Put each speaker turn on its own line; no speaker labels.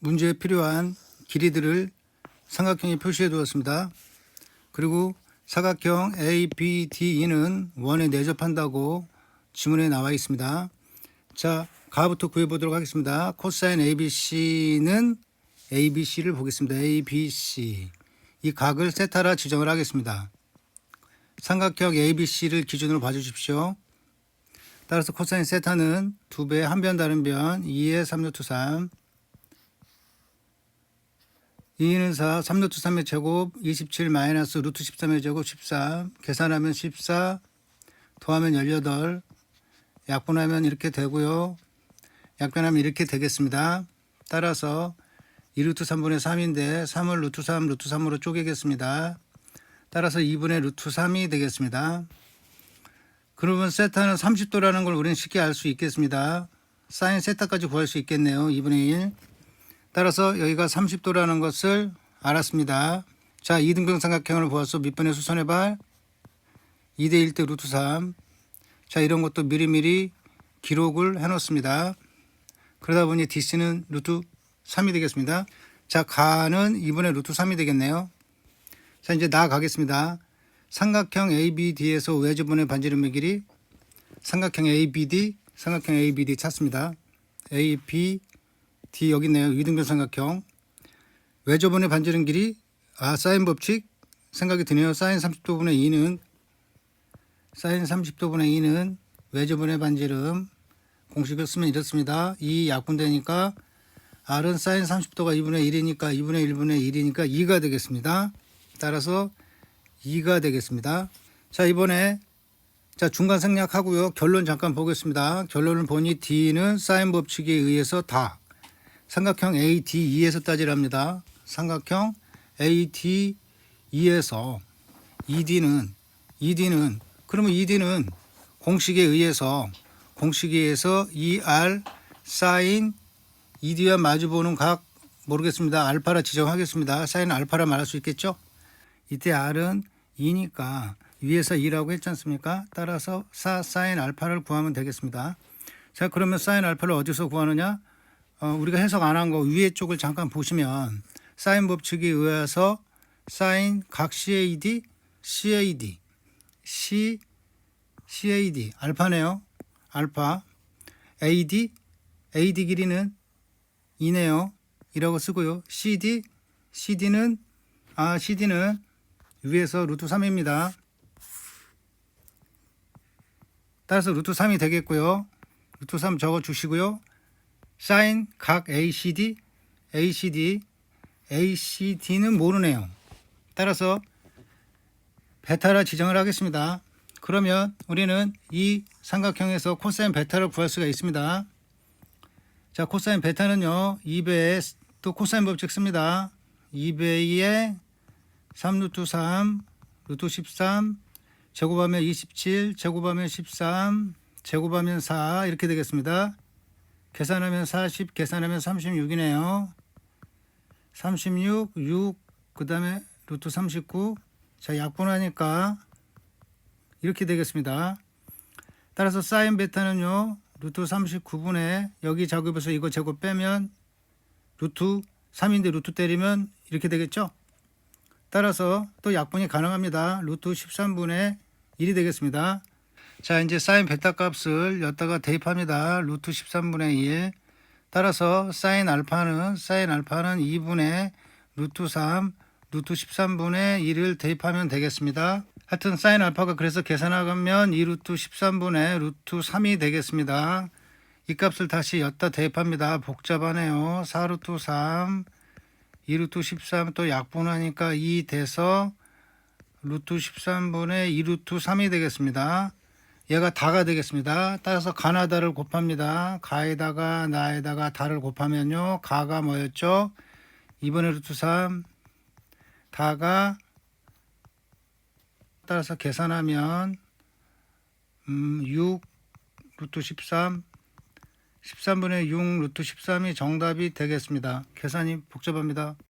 문제에 필요한 길이들을 삼각형에 표시해 두었습니다. 그리고 사각형 ABDE는 원에 내접한다고 지문에 나와 있습니다. 자, 가부터 구해 보도록 하겠습니다. 코사인 ABC는 ABC를 보겠습니다. ABC. 이 각을 세타라 지정을 하겠습니다. 삼각형 ABC를 기준으로 봐주십시오. 따라서 코사인 세타는 2배 한 변 다른 변 2의 3루트 3 2는 4 3루트 3의 제곱 27 마이너스 루트 13의 제곱 14 계산하면 14 더하면 18 약분하면 이렇게 되고요. 약변하면 이렇게 되겠습니다. 따라서 2루트 3분의 3인데 3을 루트 3 루트 3으로 쪼개겠습니다. 따라서 2분의 루트 3이 되겠습니다. 그러면 세타는 30도라는 걸 우리는 쉽게 알 수 있겠습니다. 사인 세타까지 구할 수 있겠네요. 2분의 1. 따라서 여기가 30도라는 것을 알았습니다. 자, 이등병 삼각형을 보아서 밑변의 수선의 발 2대 1대 루트 3. 자, 이런 것도 미리미리 기록을 해 놓습니다. 그러다 보니 DC는 루트 3이 되겠습니다. 자, 가는 2분의 루트 3이 되겠네요. 자, 이제 나아가겠습니다. 삼각형 ABD에서 외주분의 반지름의 길이 삼각형 ABD, 삼각형 ABD 찾습니다. ABD 여기 있네요. 이등변 삼각형. 외주분의 반지름 길이 아 사인 법칙 생각이 드네요. 사인 30도분의 2는 사인 30도분의 2는 외주분의 반지름 공식을 쓰면 이렇습니다. 이 약분되니까 R은 사인 30도가 2분의 1이니까 2분의 1분의 1이니까 2가 되겠습니다. 따라서 2가 되겠습니다. 자, 이번에 자, 중간 생략하고요. 결론 잠깐 보겠습니다. 결론을 보니 D는 사인 법칙에 의해서 다 삼각형 ADE에서 따지랍니다. 삼각형 ADE에서 ED는 ED는 그러면 ED는 공식에 의해서 공식에 의해서 ER 사인 ED와 마주보는 각 모르겠습니다. 알파라 지정하겠습니다. 사인 알파라 말할 수 있겠죠? 이때 R은 2니까 위에서 2라고 했지 않습니까? 따라서 4 사인 알파를 구하면 되겠습니다. 자, 그러면 사인 알파를 어디서 구하느냐? 어, 우리가 해석 안 한 거 위에 쪽을 잠깐 보시면 사인 법칙에 의해서 사인 각 CAD, CAD, C, CAD 알파네요. 알파 AD, AD 길이는 2네요. 이라고 쓰고요. CD, CD는 아 CD는 위에서 루트 3입니다. 따라서 루트 3이 되겠고요. 루트 3 적어 주시고요. 사인 각 ACD, ACD, ACD는 모르네요. 따라서 베타라 지정을 하겠습니다. 그러면 우리는 이 삼각형에서 코사인 베타를 구할 수가 있습니다. 자, 코사인 베타는요. 2배에 또 코사인 법칙 씁니다. 2배에 3 루트 3, 루트 13, 제곱하면 27, 제곱하면 13, 제곱하면 4 이렇게 되겠습니다. 계산하면 40, 계산하면 36이네요. 36, 6, 그 다음에 루트 39. 자, 약분하니까 이렇게 되겠습니다. 따라서 사인 베타는요. 루트 39분의 여기 작업에서 이거 제곱 빼면 루트 3인데 루트 때리면 이렇게 되겠죠? 따라서 또 약분이 가능합니다. 루트 13분의 1이 되겠습니다. 자, 이제 사인 베타 값을 여기다가 대입합니다. 루트 13분의 1. 따라서 사인 알파는 사인 알파는 2분의 루트 3 루트 13분의 1을 대입하면 되겠습니다. 하여튼 사인 알파가 그래서 계산하면 2루트 13분의 루트 3이 되겠습니다. 이 값을 다시 여기다 대입합니다. 복잡하네요. 4루트 3 2루트 13 또 약분하니까 2 돼서 루트 13분의 2루트 3이 되겠습니다. 얘가 다가 되겠습니다. 따라서 가나다를 곱합니다. 가에다가 나에다가 다를 곱하면요. 가가 뭐였죠? 2분의 루트 3 다가 따라서 계산하면 음, 6 루트 13 13분의 6 루트 13이 정답이 되겠습니다. 계산이 복잡합니다.